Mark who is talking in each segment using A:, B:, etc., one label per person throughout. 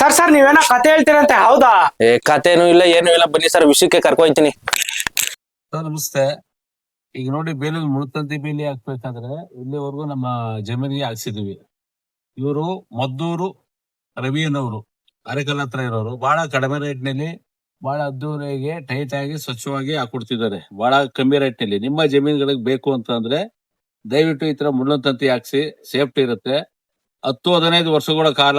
A: Sir sir ನೀವೇನೋ ಕತೆ ಹೇಳ್ತೀರಂತೆ ಹೌದಾ?
B: ಏ ಕಥೆನೂ ಇಲ್ಲ ಏನೂ ಇಲ್ಲ. ಬನ್ನಿ ಸರ್ ವಿಷಯಕ್ಕೆ ಕರ್ಕೊಂತೀನಿ.
C: ಸರ್ ನಮಸ್ತೆ. ಈಗ ನೋಡಿ ಬೇಲಲ್ಲಿ ಮುಳುತಂತಿ ಬೇಲಿ ಹಾಕ್ಬೇಕಾದ್ರೆ ಇಲ್ಲಿವರೆಗೂ ನಮ್ಮ ಜಮೀನಿಗೆ ಹಾಕ್ಸಿದೀವಿ. ಇವರು ಮದ್ದೂರು ರವಿ ಅನ್ನೋರು ಅರೆಕಲ್ ಹತ್ರ ಇರೋರು. ಬಹಳ ಕಡಿಮೆ ರೇಟ್ನಲ್ಲಿ ಬಹಳ ಅದ್ದೂರಿಗೆ ಟೈಟ್ ಆಗಿ ಸ್ವಚ್ಛವಾಗಿ ಹಾಕೊಡ್ತಿದ್ದಾರೆ ಬಹಳ ಕಮ್ಮಿ ರೇಟ್ನಲ್ಲಿ ನಿಮ್ಮ ಜಮೀನುಗಳಿಗೆ ಬೇಕು ಅಂತಂದ್ರೆ ದಯವಿಟ್ಟು ಈ ತರ ಮುಳ್ಳಂತಂತಿ ಹಾಕ್ಸಿ ಸೇಫ್ಟಿ ಇರುತ್ತೆ. ಹತ್ತು ಹದಿನೈದು ವರ್ಷಗಳ ಕಾಲ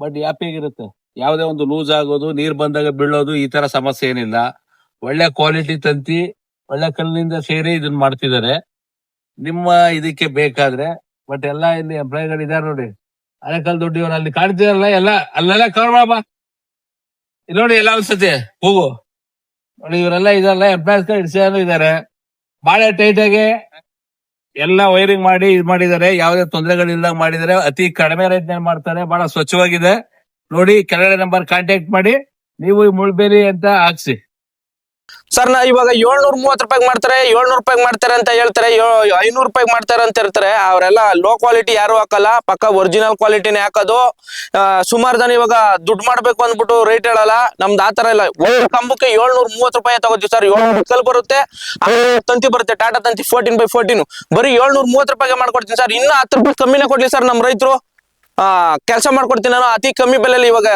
C: ಬಟ್ ಇರುತ್ತೆ ಯಾವುದೇ ಒಂದು ಲೂಸ್ ಆಗೋದು, ನೀರ್ ಬಂದಾಗ ಬೀಳೋದು ಈ ತರ ಸಮಸ್ಯೆ ಏನಿಲ್ಲ. ಒಳ್ಳೆ ಕ್ವಾಲಿಟಿ ತಂತಿ, ಒಳ್ಳೆ ಕಲ್ಲಿನಿಂದ ಸೇರಿ ಇದನ್ನ ಮಾಡ್ತಿದ್ದಾರೆ. ನಿಮ್ಮ ಇದಕ್ಕೆ ಬೇಕಾದ್ರೆ, ಬಟ್ ಎಲ್ಲ ಇಲ್ಲಿ ಎಂಪ್ಲಾಯ್ಗಳು ಇದಾರೆ ನೋಡಿ. ಕಲ್ಲು ಇವ್ರು ಅಲ್ಲಿ ಕಾಣ್ತಿದಾರಲ್ಲ, ಎಲ್ಲ ಅಲ್ಲೆಲ್ಲ ಕವರ್ ಮಾಡಬಾ. ನೋಡಿ ಎಲ್ಲ ಅನ್ಸತಿ ಹೋಗು. ನೋಡಿ ಇವರೆಲ್ಲ ಇದಾರಲ್ಲ ಎಂಪ್ಲಾಯ್ಸ್ ಇಡ್ಸಿದಾರೆ ಬಹಳ ಟೈಟ್ ಆಗಿ ಎಲ್ಲ ವೈರಿಂಗ್ ಮಾಡಿ ಇದ್ ಮಾಡಿದ್ದಾರೆ. ಯಾವುದೇ ತೊಂದರೆಗಳಿಲ್ಲ ಮಾಡಿದ್ದಾರೆ. ಅತಿ ಕಡಿಮೆ ರೇಟ್ನಲ್ಲಿ ಮಾಡ್ತಾರೆ. ಬಹಳ ಸ್ವಚ್ಛವಾಗಿದೆ. ನೋಡಿ, ಕೆಳಗಡೆ ನಂಬರ್ ಕಾಂಟ್ಯಾಕ್ಟ್ ಮಾಡಿ. ನೀವು ಮುಳ್ಬೇರಿ ಅಂತ ಹಾಕ್ಸಿ.
B: ಸರ್ ನಾ ಇವಾಗ ಏಳ್ನೂರ ಮೂವತ್ ರೂಪಾಯಿ ಮಾಡ್ತಾರೆ, ಏಳ್ನೂರು ರೂಪಾಯಿ ಮಾಡ್ತಾರೆ ಅಂತ ಹೇಳ್ತಾರೆ ಐನೂರು ರೂಪಾಯಿ ಮಾಡ್ತಾರೆ ಅಂತ ಇರ್ತಾರೆ ಅವರೆಲ್ಲ ಲೋ ಕ್ವಾಲಿಟಿ ಯಾರು ಹಾಕಲ್ಲ, ಪಕ್ಕ ಒರಿಜಿನಲ್ ಕ್ವಾಲಿಟಿನೇ ಹಾಕೋದು. ಸುಮಾರು ಜನ ಇವಾಗ ದುಡ್ಡು ಮಾಡ್ಬೇಕು ಅಂದ್ಬಿಟ್ಟು ರೇಟ್ ಹೇಳಲ್ಲ. ನಮ್ದು ಆತರ ಇಲ್ಲ. ಒಂದು ಕಂಬಕ್ಕೆ ಏಳ್ನೂರ ಮೂವತ್ತು ರೂಪಾಯಿ ತಗೋತೀವಿ ಸರ್ ಏಳ್ನೂರು ಕಲ್ ಬರುತ್ತೆ ತಂತಿ ಬರುತ್ತೆ ಟಾಟಾ ತಂತಿ ಫೋರ್ಟೀನ್ ಬೈ ಫೋರ್ಟೀನ್ ಬರೀ ಏಳ್ನೂರ ಮೂವತ್ ರೂಪಾಯಿಗೆ ಮಾಡ್ಕೊಡ್ತೀನಿ ಸರ್ ಇನ್ನ ಹತ್ತು ರೂಪಾಯಿ ಕಮ್ಮಿನೇ ಕೊಡ್ಲಿ ಸರ್ ನಮ್ಮ ರೈತರು. ಆ, ಕೆಲಸ ಮಾಡ್ಕೊಡ್ತೀನಿ ನಾನು. ಅತಿ ಕಮ್ಮಿ ಬೆಲೆಯಲ್ಲಿ ಇವಾಗ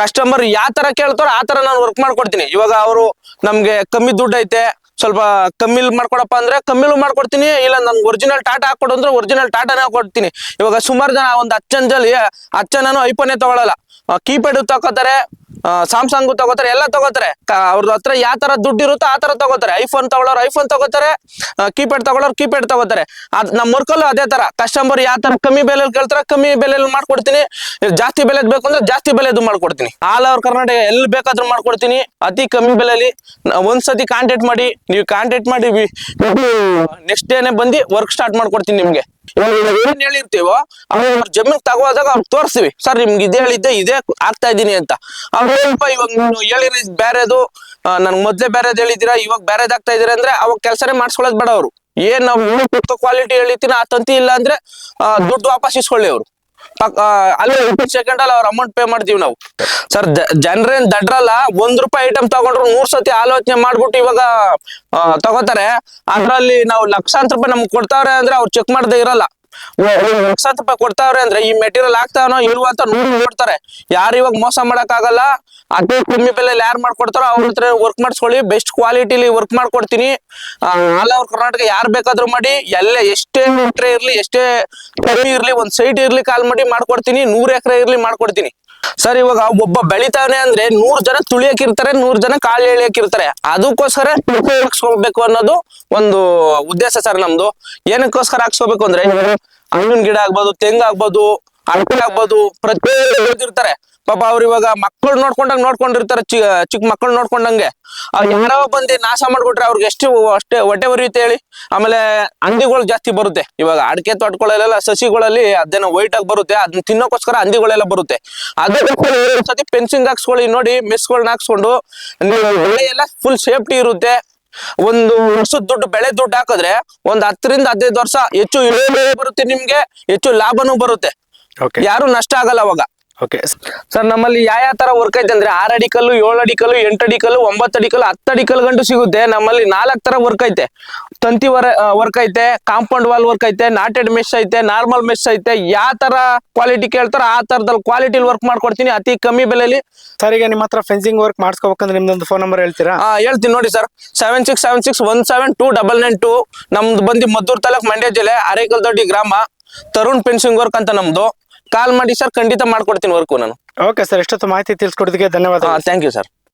B: ಕಸ್ಟಮರ್ ಯಾವ ತರ ಕೇಳ್ತಾರೋ ಆ ತರ ನಾನು ವರ್ಕ್ ಮಾಡ್ಕೊಡ್ತೀನಿ. ಇವಾಗ ಅವರು ನಮ್ಗೆ ಕಮ್ಮಿ ದುಡ್ಡು ಐತೆ. ಸ್ವಲ್ಪ ಕಮ್ಮಿಲ್ ಮಾಡ್ಕೊಡಪ್ಪ ಅಂದ್ರೆ ಕಮ್ಮಿಲು ಮಾಡ್ಕೊಡ್ತೀನಿ. ಇಲ್ಲ ನನ್ ಒರಿಜಿನಲ್ ಟಾಟಾ ಹಾಕೊಡು ಅಂದ್ರೆ ಒರಿಜಿನಲ್ ಟಾಟಾನೇ ಕೊಡ್ತೀನಿ ಇವಾಗ ಸುಮಾರು ಜನ ಒಂದು ಜಲ್ಲಿ ಹತ್ತು ಜನ ಐಫೋನೇ ತಗೊಳಲ್ಲ. ಕೀಪ್ಯಾಡ್ ತಗೋತಾರೆ. ಸಾಮ್ಸಂಗ್ ತಗೋತಾರೆ, ಎಲ್ಲ ತಗೋತಾರೆ. ಅವ್ರ ಹತ್ರ ಯಾವ ತರ ದುಡ್ಡು ಇರುತ್ತೋ ಆ ತರ ತಗೋತಾರೆ. ಐಫೋನ್ ತಗೊಳ್ಳೋರು ಐಫೋನ್ ತಗೋತಾರೆ ಕೀಪ್ಯಾಡ್ ತಗೊಳ್ಳೋರು ಕೀಪ್ಯಾಡ್ ತಗೋತಾರೆ. ಅದ್ ನಮ್ಮ ಮುರ್ಕಲ್ಲು ಅದೇ ತರ. ಕಸ್ಟಮರ್ ಯಾವ ತರ ಕಮ್ಮಿ ಬೆಲೆಯಲ್ಲಿ ಕೇಳ್ತಾರೆ ಕಮ್ಮಿ ಬೆಲೆಯಲ್ಲಿ ಮಾಡ್ಕೊಡ್ತೀನಿ. ಜಾಸ್ತಿ ಬೆಲೆದ್ ಬೇಕು ಅಂದ್ರೆ ಜಾಸ್ತಿ ಬೆಲೆದು ಮಾಡ್ಕೊಡ್ತೀನಿ. ಆಲ್ ಓವರ್ ಕರ್ನಾಟಕ ಎಲ್ಲಿ ಬೇಕಾದ್ರೂ ಮಾಡ್ಕೊಡ್ತೀನಿ. ಅತಿ ಕಮ್ಮಿ ಬೆಲೆಯಲ್ಲಿ ಒಂದ್ಸತಿ ಕಾಂಟ್ಯಾಕ್ಟ್ ಮಾಡಿ, ನೀವು ಕಾಂಟ್ಯಾಕ್ಟ್ ಮಾಡಿ ನೆಕ್ಸ್ಟ್ ಡೇನೆ ಬಂದು ವರ್ಕ್ ಸ್ಟಾರ್ಟ್ ಮಾಡ್ಕೊಡ್ತೀನಿ ನಿಮ್ಗೆ. ಏನ್ ಹೇಳಿರ್ತೀವೋ, ಅವ್ರ ಜಮೀನ್ ತಗೋದಾಗ ಅವ್ರು ತೋರಿಸ್ತೀವಿ. ಸರ್, ನಿಮ್ಗೆ ಇದೇ ಹೇಳಿದ್ದೆ, ಇದೇ ಆಗ್ತಾ ಇದ್ದೀನಿ ಅಂತ. ಅವ್ರು ಏನಪ್ಪ ಇವಾಗ ನೀವು ಹೇಳಿರಿ ಬೇರೆದು ನನ್ಗೆ ಮೊದ್ಲೇ ಬೇರೆದ್ ಹೇಳಿದ್ದೀರಾ, ಇವಾಗ ಬೇರೆದ್ ಆಗ್ತಾ ಇದೀರ ಅಂದ್ರೆ ಅವಾಗ ಕೆಲಸನೇ ಮಾಡಿಸ್ಕೊಳ್ಳೋದು ಬೇಡ ಅವರು. ಏನ್ ನಾವು ಕ್ವಾಲಿಟಿ ಹೇಳಿರ್ತೀನಿ, ಆ ತಂತಿ ಇಲ್ಲ ಅಂದ್ರೆ ದುಡ್ಡು ವಾಪಸ್ ಇಸ್ಕೊಳ್ಳಿ ಅವರು. ಅಲ್ಲೇ ಸೆಕೆಂಡ್ ಅಲ್ಲಿ ಅವ್ರ ಅಮೌಂಟ್ ಪೇ ಮಾಡ್ತೀವಿ ನಾವು. ಸರ್ ಜನರೇನ್ ದಡ್ರಲ್ಲ, ಒಂದ್ ರೂಪಾಯಿ ಐಟಮ್ ತಗೊಂಡ್ರು ನೂರ್ ಸತಿ ಆಲೋಚನೆ ಮಾಡ್ಬಿಟ್ಟು ಇವಾಗ ತಗೋತಾರೆ. ಅದ್ರಲ್ಲಿ ನಾವು ಲಕ್ಷಾಂತರ ರೂಪಾಯಿ ನಮ್ಗೆ ಕೊಡ್ತಾವ್ರೆ ಅಂದ್ರೆ ಅವ್ರು ಚೆಕ್ ಮಾಡದೆ ಇರಲ್ಲ. ಲಕ್ಷಾಂತರ ಕೊಡ್ತಾವ್ರೆ ಅಂದ್ರೆ ಈ ಮೆಟೀರಿಯಲ್ ಆಗ್ತಾವನೋ ಇಲ್ವಾ ಅಂತ ನೋಡಿ ನೋಡ್ತಾರೆ. ಯಾರು ಇವಾಗ ಮೋಸ ಮಾಡಕ್ ಆಗಲ್ಲ ಅದೇ ಕಮ್ಮಿ ಬೆಲೆ ಯಾರು ಮಾಡ್ಕೊಡ್ತಾರೋ ಅವ್ರ ಹತ್ರ ವರ್ಕ್ ಮಾಡಿಸ್ಕೊಳ್ಳಿ ಬೆಸ್ಟ್ ಕ್ವಾಲಿಟಿಲಿ ವರ್ಕ್ ಮಾಡ್ಕೊಡ್ತೀನಿ. ಆಲ್ ಓವರ್ ಕರ್ನಾಟಕ ಯಾರು ಬೇಕಾದ್ರೂ ಮಾಡಿ, ಎಲ್ಲ ಎಷ್ಟೇ ಮೀಟ್ರೆ ಇರ್ಲಿ, ಎಷ್ಟೇ ಕಮ್ಮಿ ಇರ್ಲಿ, ಒಂದ್ ಸೈಟ್ ಇರ್ಲಿ ಕಾಲ್ ಮಾಡಿ ಮಾಡ್ಕೊಡ್ತೀನಿ, ನೂರ್ ಎಕರೆ ಇರ್ಲಿ ಮಾಡ್ಕೊಡ್ತೀನಿ. ಸರ್, ಇವಾಗ ಒಬ್ಬ ಬೆಳಿತಾನೆ ಅಂದ್ರೆ ನೂರ್ ಜನ ತುಳಿಯಕ್ ಇರ್ತಾರೆ ನೂರ್ ಜನ ಕಾಲ್ ಎಳಿಯಕ್ ಇರ್ತಾರೆ ಅದಕ್ಕೋಸ್ಕರ ಹಾಕ್ಸ್ಕೋಬೇಕು ಅನ್ನೋದು ಒಂದು ಉದ್ದೇಶ ಸರ್ ನಮ್ದು. ಏನಕ್ಕೋಸ್ಕರ ಹಾಕ್ಸ್ಕೋಬೇಕು ಅಂದ್ರೆ ಹಣ್ಣಿನ ಗಿಡ ಆಗ್ಬೋದು, ತೆಂಗ್ ಆಗ್ಬೋದು, ಅಡಕೆ ಆಗ್ಬೋದು ಪ್ರತಿ ಬೆಳೆದಿರ್ತಾರೆ. ಪಾಪ ಅವ್ರು ಇವಾಗ ಮಕ್ಕಳು ನೋಡ್ಕೊಂಡಂಗ್ ನೋಡ್ಕೊಂಡಿರ್ತಾರೆ, ಚಿ ಚಿಕ್ಕ ಮಕ್ಕಳು ನೋಡ್ಕೊಂಡಂಗೆ. ಯಾರೋ ಬಂದು ನಾಶ ಮಾಡ್ಬಿಟ್ರೆ ಅವ್ರಿಗೆ ಎಷ್ಟು ಅಷ್ಟೇ ಹೊಟ್ಟೆ ಬರೆಯುತ್ತೆ ಹೇಳಿ. ಆಮೇಲೆ ಹಂದಿಗಳು ಜಾಸ್ತಿ ಬರುತ್ತೆ. ಇವಾಗ ಅಡಿಕೆ ತೋಟಗಳಲ್ಲೆಲ್ಲ ಸಸಿಗಳಲ್ಲಿ ಅದನ್ನ ವೈಟ್ ಆಗಿ ಬರುತ್ತೆ ಅದನ್ನ ತಿನ್ನೋಕೋಸ್ಕರ ಹಂದಿಗಳೆಲ್ಲ ಬರುತ್ತೆ. ಅದೇ ಸತಿ ಪೆನ್ಸಿಂಗ್ ಹಾಕ್ಸ್ಕೊಳ್ಳಿ ನೋಡಿ ಮೆಸ್ಗಳನ್ನ ಹಾಕ್ಸ್ಕೊಂಡು ಎಲ್ಲ ಫುಲ್ ಸೇಫ್ಟಿ ಇರುತ್ತೆ. ಒಂದು ವರ್ಷದ ದುಡ್ಡು ಬೆಳೆ ದುಡ್ಡು ಹಾಕಿದ್ರೆ ಒಂದ್ ಹತ್ತರಿಂದ ಹದಿನೈದು ವರ್ಷ ಹೆಚ್ಚು ಇಳುವರಿ ಬರುತ್ತೆ ನಿಮ್ಗೆ ಹೆಚ್ಚು ಲಾಭನೂ ಬರುತ್ತೆ. ಯಾರು ನಷ್ಟ ಆಗಲ್ಲ ಅವಾಗ.
A: ಓಕೆ
B: ಸರ್ ನಮ್ಮಲ್ಲಿ ಯಾವ ಯಾವ ತರ ವರ್ಕ್ ಐತೆ ಅಂದ್ರೆ ಆರ್ ಅಡಿ ಕಲ್ಲು ಏಳು ಅಡಿ ಕಲ್ಲು ಎಂಟು ಅಡಿ ಕಲ್ಲು ಒಂಬತ್ತು ಅಡಿ ಕಲ್ಲು ಹತ್ತು ಅಡಿ ಕಲ್ಲು ಗಂಟು ಸಿಗುತ್ತೆ. ನಮ್ಮಲ್ಲಿ ನಾಲ್ಕು ತರ ವರ್ಕ್ ಐತೆ. ತಂತಿ ವರ ವರ್ಕ್ ಐತೆ ಕಾಂಪೌಂಡ್ ವಾಲ್ ವರ್ಕ್ ಐತೆ ನಾಟೆಡ್ ಮೆಶ್ ಐತೆ ನಾರ್ಮಲ್ ಮೆಶ್ ಐತೆ. ಯಾವ ತರ ಕ್ವಾಲಿಟಿ ಕೇಳ್ತಾರ ಆ ತರದಲ್ಲಿ ಕ್ವಾಲಿಟಿ ವರ್ಕ್ ಮಾಡ್ಕೊಡ್ತೀನಿ ಅತಿ ಕಮ್ಮಿ ಬೆಲೆಯಲ್ಲಿ
A: ಸರ್ ಈಗ ನಿಮ್ಮ ಹತ್ರ ಫೆನ್ಸಿಂಗ್ ವರ್ಕ್ ಮಾಡಿಸ್ಕೋಬೇಕಂದ್ರೆ ನಿಮ್ದೊಂದು ಫೋನ್ ನಂಬರ್ ಹೇಳ್ತೀರಾ?
B: ಆ, ಹೇಳ್ತೀನಿ ನೋಡಿ sir seven six seven six one seven two double nine two ನಮ್ದು ಬಂದು ಮದ್ದೂರು ತಾಲೂಕ್ ಮಂಡ್ಯ ಜಿಲ್ಲೆ ಅರೇಕಲ್ ದೊಡ್ಡಿ ಗ್ರಾಮ ತರುಣ್ ಫೆನ್ಸಿಂಗ್ ವರ್ಕ್ ಅಂತ ನಮ್ದು. ಕಾಲ್ ಮಾಡಿ ಸರ್ ಖಂಡಿತ ಮಾಡ್ಕೊಡ್ತೀನಿ ವರ್ಕು ನಾನು
A: ಓಕೆ ಸರ್ ಎಷ್ಟೊತ್ತು ಮಾಹಿತಿ ತಿಳಿಸ್ಕೊಡೋದಕ್ಕೆ ಧನ್ಯವಾದ
B: ಥ್ಯಾಂಕ್ ಯು ಸರ್